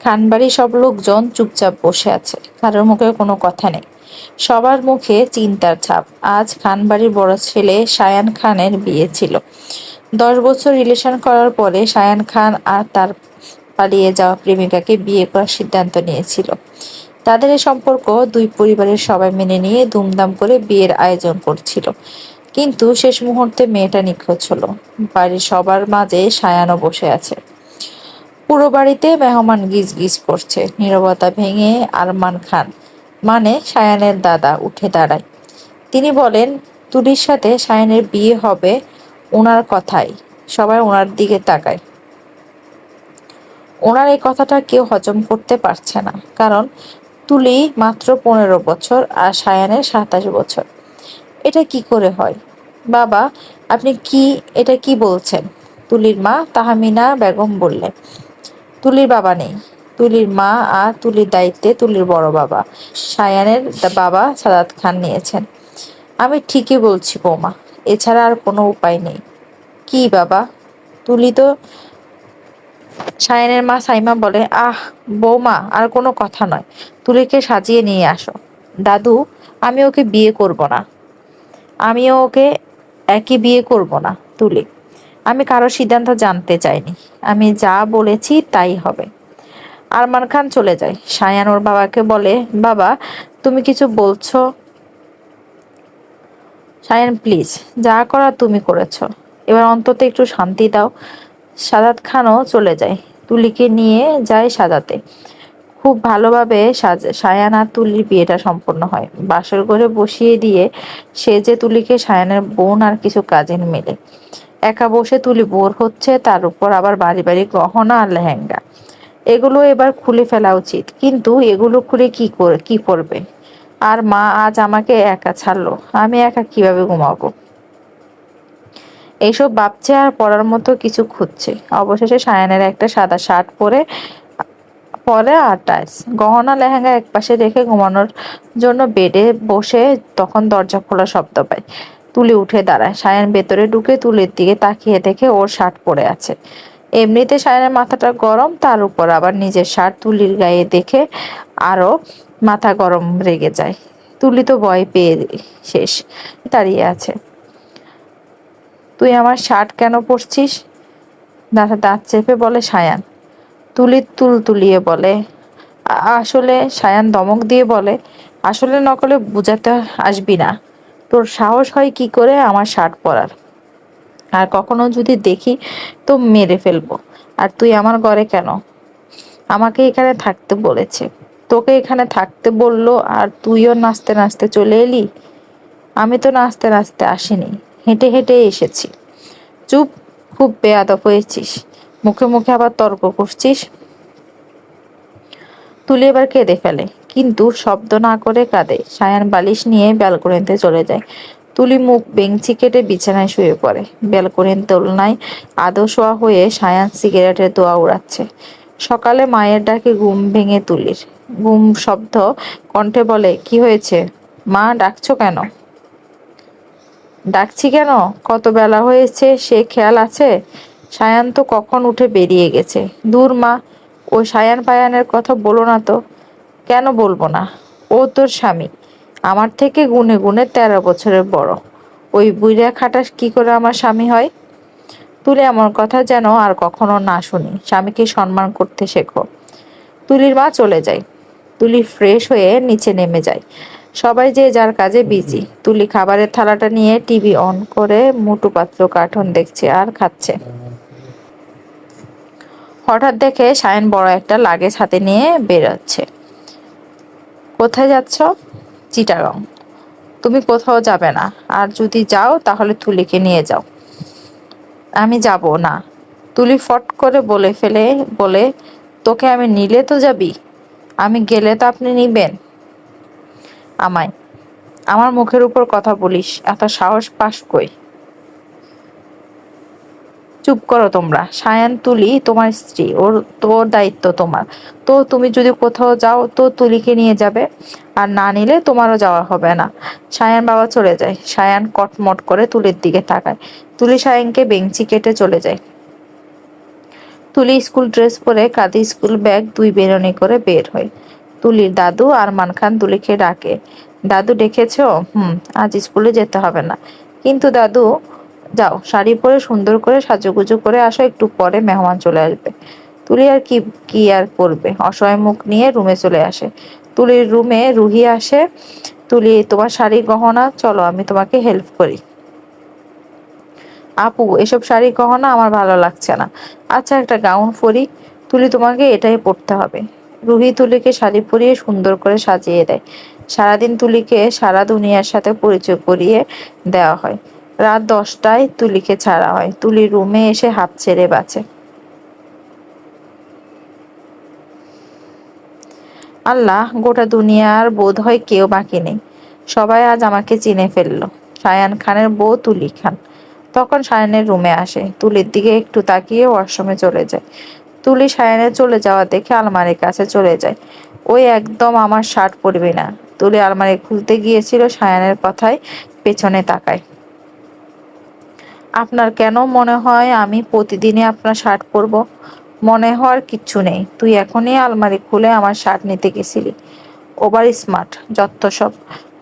খানবাড়ির সব লোকজন চুপচাপ বসে আছে, কারোর মুখে কোনো কথা নেই। সবার মুখে চিন্তার ছাপ। আজ খানবাড়ির বড় ছেলে সায়ান খানের বিয়ে ছিল। দশ বছর রিলেশন করার পরে সায়ান খান আর তার পালিয়ে যাওয়া প্রেমিকাকে বিয়ে করার সিদ্ধান্ত নিয়েছিল। তাদের এই সম্পর্ক দুই পরিবারের সবাই মেনে নিয়ে দুমদাম করে বিয়ের আয়োজন করছিল। কিন্তু শেষ মুহূর্তে মেয়েটা নিখোঁজ হলো। বাড়ির সবার মাঝে সায়ানও বসে আছে। পুরো বাড়িতে মেহমান গিজ গিজ করছে। নীরবতা ভেঙে আরমান খান মানে সায়ানের দাদা, উঠে দাঁড়ায়। তিনি বলেন, তুলির সাথে সায়ানের বিয়ে হবে ওনার কথাই। সবাই ওনার দিকে তাকায়। ওনার এই কথাটা কেউ হজম করতে পারছে না। কারণ তুলি মাত্র পনেরো বছর আর সায়ানের সাতাশ বছর। এটা কি করে হয়? বাবা, আপনি কি, এটা কি বলছেন? তুলির মা তাহামিনা বেগম বললেন তুলির বাবা নেই। তুলির মা আর তুলির দায়িত্বে তুলির বড় বাবা। সায়ানের বাবা সাদাত খান নিয়েছেন। আমি ঠিকই বলছি বৌমা, এছাড়া আর কোনো উপায় নেই। কি বাবা? তুলি তো সায়ানের মা সাইমা বলে, আহ, বৌমা, আর কোনো কথা নয়। তুলিকে সাজিয়ে নিয়ে আসো। দাদু, আমি ওকে বিয়ে করব না। আমিও ওকে একই বিয়ে করব না, তুলি। আমি কারও সিদ্ধান্ত জানতে চাইনি। আমি যা বলেছি তাই হবে। আরমান খান চলে যায়। সায়ান ওর বাবাকে বলে, বাবা, তুমি কিছু বলছো? সায়ান, প্লিজ, যা করা তুমি করেছ। এবার অন্তত একটু শান্তি দাও। সাদাত খানও চলে যায়। তুলিকে নিয়ে যায় সাজাতে খুব ভালোভাবে সায়ান আর তুলির বিয়েটা সম্পন্ন হয়। বাসর ঘরে বসিয়ে দিয়ে সে যে তুলিকে সায়ানের বোন আর কিছু কাজিন মেলে। একা বসে তুলি বোর হচ্ছে, তার উপর আবার বাড়ি বাড়ি গহনা আর লেহেঙ্গা। এগুলো এবার খুলে ফেলা উচিত, কিন্তু এগুলো খুলে কি করে, কি করবে? আর মা আজ আমাকে একা ছাড়লো, আমি একা কীভাবে ঘুমাবো? এইসব ভাবছে আর পড়ার মতো কিছু খুঁজছে। অবশেষে সায়ানের একটা সাদা শার্ট পরে পরে আর গহনা, লেহেঙ্গা একপাশে রেখে ঘুমানোর জন্য বেডে বসে তখন দরজা খোলা শব্দ পায়। তুলে উঠে দাঁড়ায়। সায়ান ভেতরে ঢুকে তুলের দিকে তাকিয়ে দেখে ওর শার্ট পরে আছে। এমনিতে সায়ানের মাথাটা গরম, তার উপর আবার নিজের শার্ট তুলির গায়ে দেখে আরও মাথা গরম রেগে যায়। তুলি তো ভয় পেয়ে শেষ দাঁড়িয়ে আছে। তুই আমার শার্ট কেন পরছিস? দাদা দাঁত চেপে বলে সায়ান। তুলি তুল তুলিয়ে বলে আসলে সায়ান দমক দিয়ে বলে, আসলে নকলে বুঝাতে আসবি না। তোর সাহস হয় কি করে আমার শার্ট পরার? আর কখনো যদি দেখি, তো মেরে ফেলব। আর তুই আমার ঘরে কেন? আমাকে এখানে থাকতে বলেছে। তোকে এখানে থাকতে বলল আর তুইও নাচতে নাচতে চলে এলি? আমি তো নাচতে নাচতে আসিনি। হেঁটে হেঁটে এসেছি। চুপ, খুব বেয়াদব হয়েছিস। মুখে মুখে আবার তর্ক করছিস। তুলে এবার কেঁদে ফেলে। কিন্তু শব্দ না করে কাঁদে। সায়ান বালিশ নিয়ে ব্যালকনিতে চলে যায়। তুলি মুখ বেঞ্চি কেটে বিছানায় শুয়ে পড়ে। ব্যালকনির দোলনায় আদো শোয়া হয়ে সায়ান সিগারেটের দোয়া উড়াচ্ছে। সকালে মায়ের ডাকে ঘুম ভেঙে তুলির। ঘুম শব্দ কণ্ঠে বলে, কি হয়েছে? মা, ডাকছো কেন? ডাকছি কেন? কত বেলা হয়েছে? সে খেয়াল আছে? সায়ান তো কখন উঠে বেরিয়ে গেছে? দূর মা। ও সায়ান পায়ানের কথা বলো না তো। কেন বলব না? ও তোর স্বামী। আমার থেকে গুনে গুনে তেরো বছরের বড়। ওই বুড়িয়া খাটা কি করে আমার স্বামী হয়? তুলে এমন কথা যেন আর কখনো না শুনি। স্বামীকে সম্মান করতে শেখো। তুলির মা চলে যায়। তুলি ফ্রেশ হয়ে নিচে নেমে যায়। সবাই যে যার কাজে বিজি তুলি খাবারের থালাটা নিয়ে টিভি অন করে মুটু পাত্র কার্টুন দেখছে আর খাচ্ছে। হঠাৎ দেখে সায়ন বড় একটা লাগেজ হাতে নিয়ে বেরোচ্ছে। কোথায় যাচ্ছ? চিটাগং। তুমি কোথাও যাবে না। আর যদি যাও, তাহলে তুলিকে নিয়ে যাও। আমি যাব না। তুলি ফট করে বলে ফেলে, বলে, তোকে আমি নিলে তো যাবি? আমি গেলে তো আপনি নিবেন? আমায়। আমার মুখের উপর কথা বলিস, এত সাহস পাস কই? চুপ করো তোমরা। সায়ান তুলি তোমার স্ত্রী, ওর, তোর দায়িত্ব তোমার। তো তুমি যদি কোথাও যাও তো তুলিকে নিয়ে যাবে, আর না নিলে তোমারও যাওয়া হবে না। সায়ান বাবা চলে যায়। সায়ান কটমট করে তুলির দিকে তাকায়। তুলি সায়ানকে বেঞ্চি কেটে চলে যায়। তুলি স্কুল ড্রেস পরে কাঁধে স্কুল ব্যাগ, দুই বেরোনি করে বের হয়। তুলির দাদু আরমান খান তুলিকে ডাকে। দাদু ডেকেছ? হুম, আজ স্কুলে যেতে হবে না। কিন্তু দাদু যাও, শাড়ি পরে সুন্দর করে সাজুগুজু করে আসো, একটু পরে মেহমান চলে আসবে। তুলি আর কি কি আর করবে? অসহায় মুখ নিয়ে রুমে চলে আসে। তুলির রুমে রুহি আসে, তুলি, তোমার শাড়ি গহনা, চলো, আমি তোমাকে হেল্প করি। আপু, এসব শাড়ি গহনা আমার ভালো লাগছে না। আচ্ছা একটা গাউন পরি। তুলি, তোমাকে এটাই পরতে হবে। রুহি তুলিকে শাড়ি পরিয়ে সুন্দর করে সাজিয়ে দেয়। সারাদিন তুলিকে সারা দুনিয়ার সাথে পরিচয় করিয়ে দেওয়া হয়। রাত দশটায় তুলিকে ছাড়া হয়। তুলি রুমে এসে হাত ছেড়ে বাঁচে। আল্লাহ, গোটা দুনিয়ার বোধ হয় কেউ বাকি নেই। সবাই আজ আমাকে চিনে ফেলল। সায়ান খানের বউ তুলি খান। তখন সায়ানের রুমে আসে। তুলির দিকে একটু তাকিয়ে ওয়াশরুমে চলে যায়। তুলি সায়ানের চলে যাওয়া দেখে আলমারির কাছে চলে যায়। ওই একদম আমার শার্ট পরবি না। তুলি আলমারি খুলতে গিয়েছিল সায়ানের কথায় পেছনে তাকায়। আপনার কেন মনে হয় আমি প্রতিদিনই আপনার শার্ট পরব? মনে হওয়ার কিচ্ছু নেই। তুই এখনই আলমারি খুলে আমার শার্ট নিতে গেছিলি। ওভার স্মার্ট, যত সব।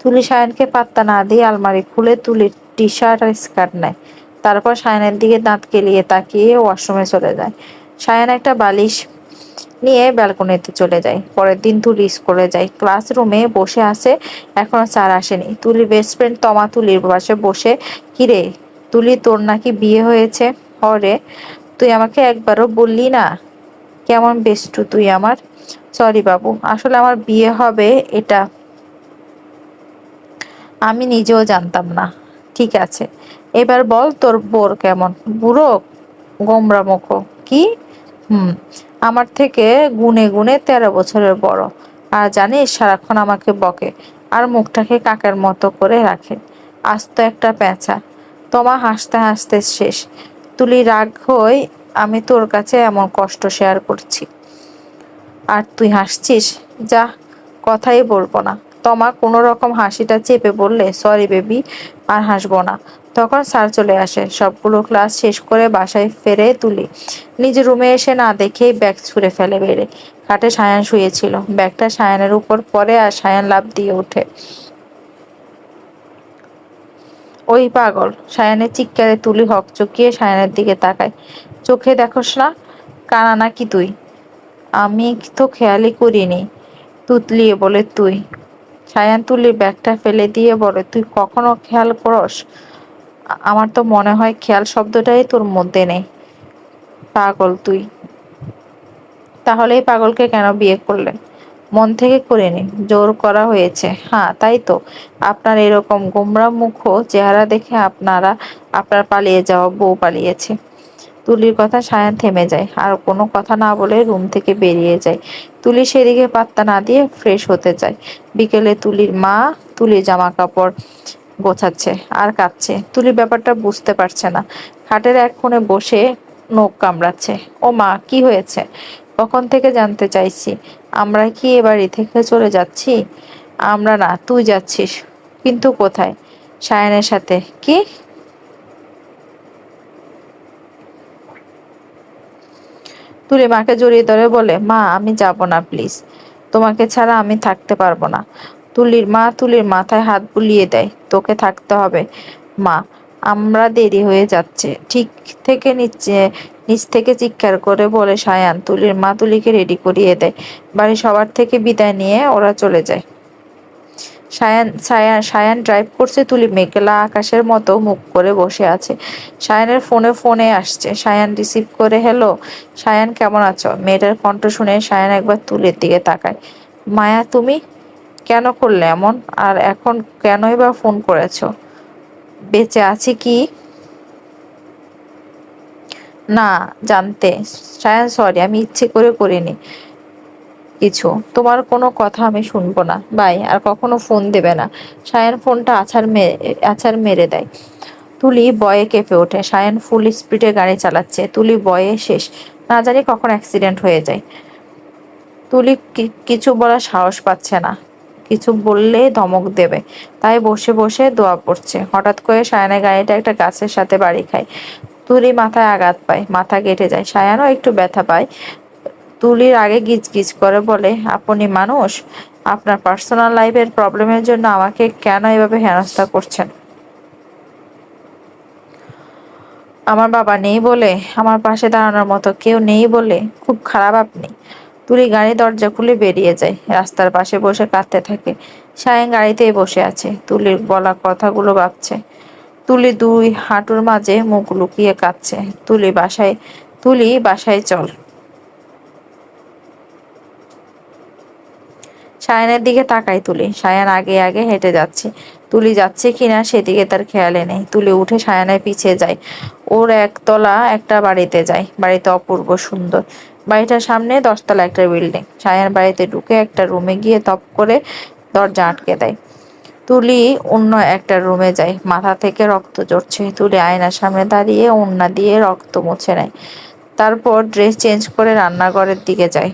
তুলি সায়নকে পাত্তা না দিয়ে আলমারি খুলে তুলির টি শার্ট আর স্কার্ট নেয়। তারপর সায়নের দিকে দাঁত কেলিয়ে তাকিয়ে ওয়াশরুমে চলে যায়। সায়ন একটা বালিশ নিয়ে ব্যালকনিতে চলে যায়। পরের দিন তুলি স্কুলে যায়। ক্লাসরুমে বসে আছে, এখনও স্যার আসেনি। তুলি বেস্ট ফ্রেন্ড তমা তুলির পাশে বসে, কিরে তুলি, তোর নাকি বিয়ে হয়েছে? হরে, তুই আমাকে একবারও বললি না? কেমন বেস্টু তুই আমার। সরি বাবু, আসলে আমার বিয়ে হবে এটা আমি নিজেও জানতাম না। ঠিক আছে, এবার বল তোর বোর কেমন? বুড়ো? গোমরা মুখ। কি? হুম, আমার থেকে গুনে গুনে তেরো বছরের বড়। আর জানিস, সারাক্ষণ আমাকে বকে। আর মুখটাকে কাকের মতো করে রাখে। আস্ত একটা পেঁচা তোমা হাসতে হাসতে শেষ। তুলি রাগ হই, আমি তোর কাছে এমন কষ্ট শেয়ার করছি। আর তুই হাসছিস? যা, কথাই বলব না। তমা কোনো রকম হাসিটা চেপে বললে সরি বেবি আর হাসবো না। তখন স্যার চলে আসে। সবগুলো ক্লাস শেষ করে বাসায় ফেরে তুলি। নিজের রুমে এসে না দেখেই ব্যাগ ছুঁড়ে ফেলে বেড়ে। খাটে সায়ান শুয়েছিল। ব্যাগটা সায়ানের উপর পরে আর সায়ান লাভ দিয়ে ওঠে। ওই পাগল। সায়ানের চিৎকারে তুলি হক চকিয়ে সায়ানের দিকে তাকায়। চোখে দেখোস না, কানা নাকি তুই? আমি তো খেয়ালই করিনি, তুতলিয়ে বলে তুই। সায়ান তুলির ব্যাগটা ফেলে দিয়ে বলে, তুই কখনো খেয়াল করস? আমার তো মনে হয় খেয়াল শব্দটাই তোর মধ্যে নেই। পাগল তুই। তাহলে এই পাগলকে কেন বিয়ে করলেন মন থেকে করিনি জোর করা হয়েছে। হ্যাঁ তাই তো। আপনার এরকম গোমরা মুখ চেহারা দেখে আপনারা, আপনার পালিয়ে যাওয়া বউ পালিয়েছে। তুলির কথা সায়ান থেমে যায়, আর কোনো কথা না বলে রুম থেকে বেরিয়ে যায়। তুলি সেদিকে পাত্তা না দিয়ে ফ্রেশ হতে চায় বিকেলে তুলির মা তুলির জামা কাপড় গোছাচ্ছে আর কাঁদছে। তুলি ব্যাপারটা বুঝতে পারছে না। খাটের এক কোণে বসে নখ কামড়াচ্ছে। ও মা, কি হয়েছে? কখন থেকে জানতে চাইছি? আমরা কি এবার এ থেকে চলে যাচ্ছি? আমরা না, তুই যাচ্ছিস। কিন্তু কোথায়? সায়নের সাথে, কি? তুলে মাকে জড়িয়ে ধরে বলে, মা, আমি যাব না, প্লিজ। তোমাকে ছাড়া আমি থাকতে পারব না। তুলির মা তুলির মাথায় হাত বুলিয়ে দেয়, তোকে থাকতে হবে। মা, আমরা দেরি হয়ে যাচ্ছে। ঠিক থেকে নিচে নিচ থেকে চিৎকার করে বলে, সায়ান, তুলির মা তুলিকে রেডি করিয়ে দেয় বাড়ি সবার থেকে বিদায় নিয়ে ওরা চলে যায়। সায়ান সায়ান সায়ান ড্রাইভ করছে, তুলি মেঘলা আকাশের মতো মুখ করে বসে আছে। সায়ানের ফোনে ফোনে আসছে। সায়ান রিসিভ করে হ্যালো সায়ান কেমন আছো? মেয়েটার কণ্ঠ শুনে সায়ান একবার তুলির দিকে তাকায়। মায়া, তুমি কেন করলে এমন? আর এখন কেনই বা ফোন করেছ? বেঁচে আছি কি? না, জানতে। সায়ান সরি আমি ইচ্ছে করে করিনি কিছু। তোমার কোনো কথা আমি শুনব না। বাই, আর কখনো ফোন দেবে না। সায়ান ফোনটা আছাড় মেরে আছাড় মেরে দেয়। তুলি বয়ে কেঁপে ওঠে। সায়ান ফুল স্পিডে গাড়ি চালাচ্ছে। তুলি বয়ে শেষ। না জানি কখন অ্যাক্সিডেন্ট হয়ে যায়। তুলি কিছু বলার সাহস পাচ্ছে না। কিছু বললে ধমক দেবে। তাই বসে বসে দোয়া পড়ছে। হঠাৎ করে সায়নের গাড়িটা একটা গাছের সাথে বাড়ি খায়। তুলি মাথায় আঘাত পায়, মাথা কেটে যায়। সায়ানও একটু ব্যথা পায়। তুলির আগে গিজ গিজ করে বলে, আপনি মানুষ? আপনার পার্সোনাল লাইফের প্রবলেমের জন্য আমাকে কেন এভাবে হেনস্থা করছেন? আমার বাবা নেই বলে, আমার পাশে দাঁড়ানোর মতো কেউ নেই বলে খুব খারাপ আপনি। তুলি গাড়ির দরজা খুলে বেরিয়ে যায়, রাস্তার পাশে বসে কাঁদতে থাকে। সায়ন গাড়িতেই বসে আছে, তুলির বলা কথাগুলো ভাবছে। তুলি দুই হাঁটুর মাঝে মুখ লুকিয়ে কাঁদছে। তুলি বাসায় তুলি বাসায় চল। সায়ানের দিকে তাকাই তুলি। সায়ান আগে আগে হেঁটে যাচ্ছে। তুলি যাচ্ছে কিনা সেদিকে তার খেয়ালে নেই। তুলি উঠে সায়ানের পিছিয়ে যায়। ওর একতলা একটা বাড়িতে যায়। বাড়িতে অপূর্ব সুন্দর। বাড়িটার সামনে দশতলা একটা বিল্ডিং। সায়ান বাড়িতে ঢুকে একটা রুমে গিয়ে তপ করে দরজা আটকে দেয়। তুলি অন্য একটা রুমে যায়। মাথা থেকে রক্ত জড়ছে তুলি আয়নার সামনে দাঁড়িয়ে ওন্না দিয়ে রক্ত মুছে নেয়। তারপর ড্রেস চেঞ্জ করে রান্নাঘরের দিকে যায়।